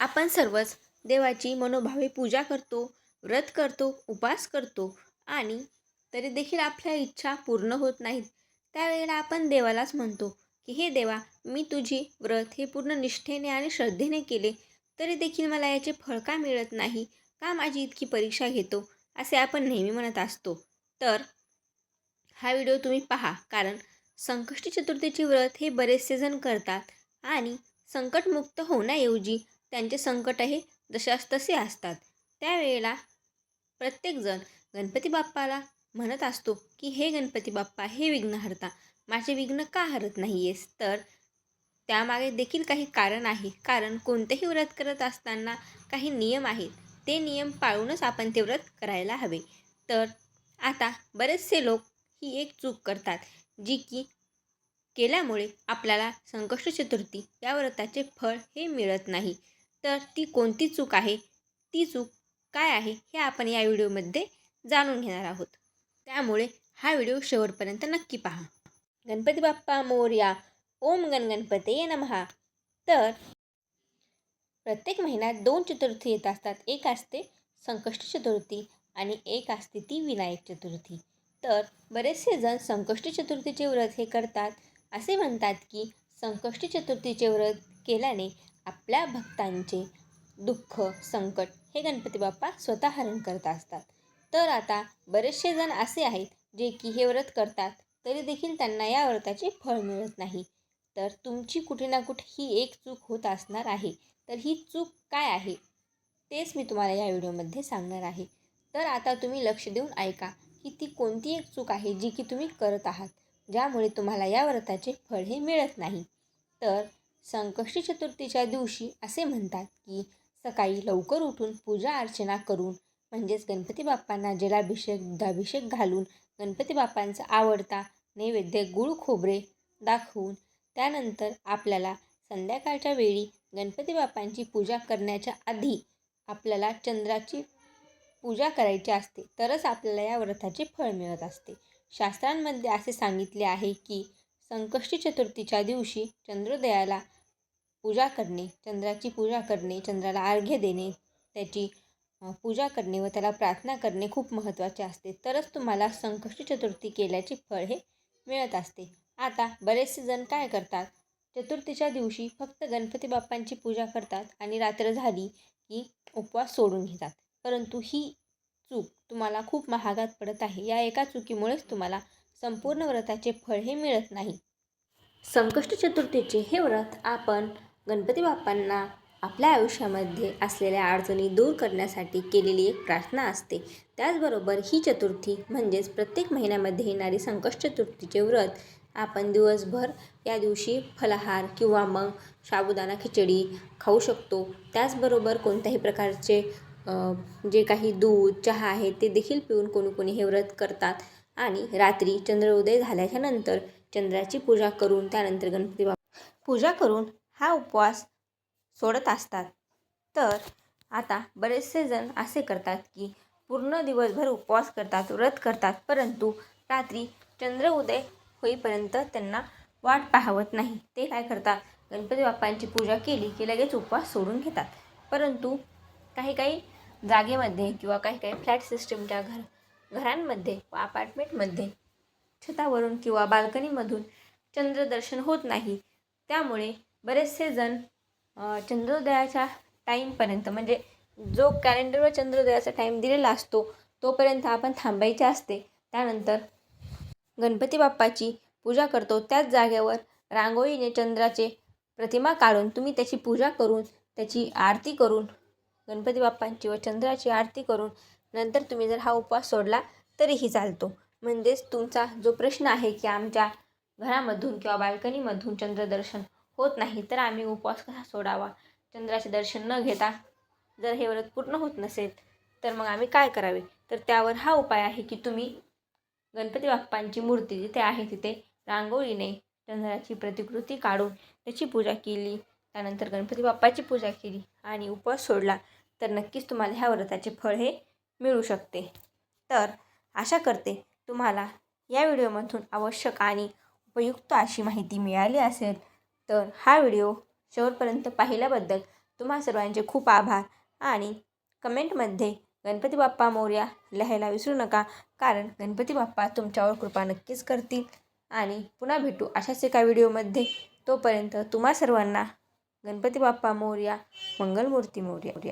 आपण सर्वच देवाची मनोभावे पूजा करतो व्रत करतो उपास करतो आणि तरी देखील आपल्या इच्छा पूर्ण होत नाहीत. त्यावेळेला आपण देवालाच म्हणतो की हे देवा मी तुझी व्रत हे पूर्ण निष्ठेने आणि श्रद्धेने केले तरी देखील मला याचे फळ का मिळत नाही? का माझी इतकी परीक्षा घेतो? असे आपण नेहमी म्हणत असतो. तर हा व्हिडिओ तुम्ही पहा कारण संकष्टी चतुर्थीचे व्रत हे बरेचसे जण करतात आणि संकटमुक्त होण्याऐवजी त्यांचे संकट हे जशास तसे असतात. त्यावेळेला प्रत्येकजण गणपती बाप्पाला म्हणत असतो की हे गणपती बाप्पा हे विघ्नहर्ता माझे विघ्न का हरत नाही आहेस तर त्यामागे देखील काही कारण आहे. कारण कोणतेही व्रत करत असताना काही नियम आहेत. ते नियम पाळूनच आपण ते व्रत करायला हवे. तर आता बरेचसे लोक ही एक चूक करतात जी की केल्यामुळे आपल्याला संकष्ट चतुर्थी या व्रताचे फळ हे मिळत नाही. तर ती कोणती चूक आहे? ती चूक काय आहे? हे आपण या व्हिडिओमध्ये जाणून घेणार आहोत. त्यामुळे हा व्हिडिओ शेवटपर्यंत नक्की पहा. गणपती बाप्पा मोर्या ओम गण गणपते नमहा तर प्रत्येक महिन्यात दोन चतुर्थी येत असतात. एक असते संकष्ट चतुर्थी आणि एक असते ती विनायक चतुर्थी. तर बरेचसे जण संकष्टी चतुर्थीचे व्रत हे करतात. असे म्हणतात की संकष्टी चतुर्थीचे व्रत केल्याने आपल्या भक्तांचे दुःख संकट हे गणपती बाप्पा स्वतः हरण करत असतात. तर आता बरेचसे जण असे आहेत जे की हे व्रत करतात तरी देखील त्यांना या व्रताचे फळ मिळत नाही. तर तुमची कुठे ना कुठे ही एक चूक होत असणार आहे. तर ही चूक काय आहे? तेच मी तुम्हाला या व्हिडिओमध्ये सांगणार आहे. तर आता तुम्ही लक्ष देऊन ऐका की ती कोणती एक चूक आहे जी की तुम्ही करत आहात ज्यामुळे तुम्हाला या व्रताचे फळ हे मिळत नाही. तर संकष्टी चतुर्थीच्या दिवशी असे म्हणतात की सकाळी लवकर उठून पूजा अर्चना करून म्हणजेच गणपती बाप्पांना जलाभिषेक दुधाभिषेक घालून गणपती बाप्पांचा आवडता नैवेद्य गुळ खोबरे दाखवून त्यानंतर आपल्याला संध्याकाळच्या वेळी गणपती बाप्पांची पूजा करण्याच्या आधी आपल्याला चंद्राची पूजा करायची असते. तरच आपल्याला या व्रताचे फळ मिळत असते. शास्त्रांमध्ये असे सांगितले आहे की संकष्टी चतुर्थीच्या दिवशी चंद्रोदयाला पूजा करणे चंद्राची पूजा करणे चंद्राला अर्घ्य देणे त्याची पूजा करणे व त्याला प्रार्थना करणे खूप महत्त्वाचे असते. तरच तुम्हाला संकष्टी चतुर्थी केल्याचे फळ हे मिळत असते. आता बरेचसे जण काय करतात? चतुर्थीच्या दिवशी फक्त गणपती बाप्पांची पूजा करतात आणि रात्र झाली की उपवास सोडून घेतात. परंतु ही चूक तुम्हाला खूप महागात पडत आहे. या एका चुकीमुळेच तुम्हाला संपूर्ण व्रताचे फळ हे मिळत नाही. संकष्ट चतुर्थीचे हे व्रत आपण गणपती बाप्पांना आपल्या आयुष्यामध्ये असलेल्या अडचणी दूर करण्यासाठी केलेली एक प्रार्थना असते. त्याचबरोबर ही चतुर्थी म्हणजेच प्रत्येक महिन्यामध्ये येणारी संकष्ट चतुर्थीचे व्रत. आपण दिवसभर या दिवशी फलाहार किंवा मग साबुदाणा खिचडी खाऊ शकतो. त्याचबरोबर कोणत्याही प्रकारचे जे काही दूध चहा आहे ते देखील पिऊन कोणी कोणी हे व्रत करतात. आणि रात्री चंद्रोदय झाल्याच्यानंतर चंद्राची पूजा करून त्यानंतर गणपती बाप्पा पूजा करून हा उपवास सोडत असतात. तर आता बरेचसे जण असे करतात की पूर्ण दिवसभर उपवास करतात व्रत करतात परंतु रात्री चंद्र उदय होईपर्यंत त्यांना वाट पाहवत नाही. ते काय करतात? गणपती बाप्पांची पूजा केली की लगेच उपवास सोडून घेतात. परंतु काही काही जागेमध्ये किंवा काही काही फ्लॅट सिस्टीमच्या घर घरांमध्ये व अपार्टमेंटमध्ये छतावरून किंवा बाल्कनीमधून चंद्रदर्शन होत नाही. त्यामुळे बरेचसे जण चंद्रोदयाच्या टाईमपर्यंत म्हणजे जो कॅलेंडरवर चंद्रोदयाचा टाईम दिलेला असतो तोपर्यंत आपण थांबायचे असते. त्यानंतर गणपती बाप्पाची पूजा करतो. त्याच जागेवर रांगोळीने चंद्राचे प्रतिमा काढून तुम्ही त्याची पूजा करून त्याची आरती करून गणपती बाप्पांची व चंद्राची आरती करून नंतर तुम्ही जर हा उपवास सोडला तरीही चालतो. म्हणजेच तुमचा जो प्रश्न आहे की आमच्या घरामधून किंवा बाल्कनीमधून चंद्रदर्शन होत नाही तर आम्ही उपवास कसा सोडावा? चंद्राचे दर्शन न घेता जर हे व्रत पूर्ण होत नसेल तर मग आम्ही काय करावे? तर त्यावर हा उपाय आहे की तुम्ही गणपती बाप्पांची मूर्ती जिथे आहे तिथे रांगोळीने चंद्राची प्रतिकृती काढून त्याची पूजा केली. त्यानंतर गणपती बाप्पाची पूजा केली आणि उपवास सोडला तर नक्कीच तुम्हाला ह्या व्रताचे फळ हे मिळू शकते. तर आशा करते तुम्हाला या व्हिडिओमधून आवश्यक आणि उपयुक्त अशी माहिती मिळाली असेल. तर हा व्हिडिओ शेवटपर्यंत पाहिल्याबद्दल तुम्हा सर्वांचे खूप आभार आणि कमेंटमध्ये गणपती बाप्पा मोर्या लिहायला विसरू नका कारण गणपती बाप्पा तुमच्यावर कृपा नक्कीच करतील. आणि पुन्हा भेटू अशाच एका व्हिडिओमध्ये. तोपर्यंत तुम्हा सर्वांना गणपती बाप्पा मोर्या मंगलमूर्ती मोरया.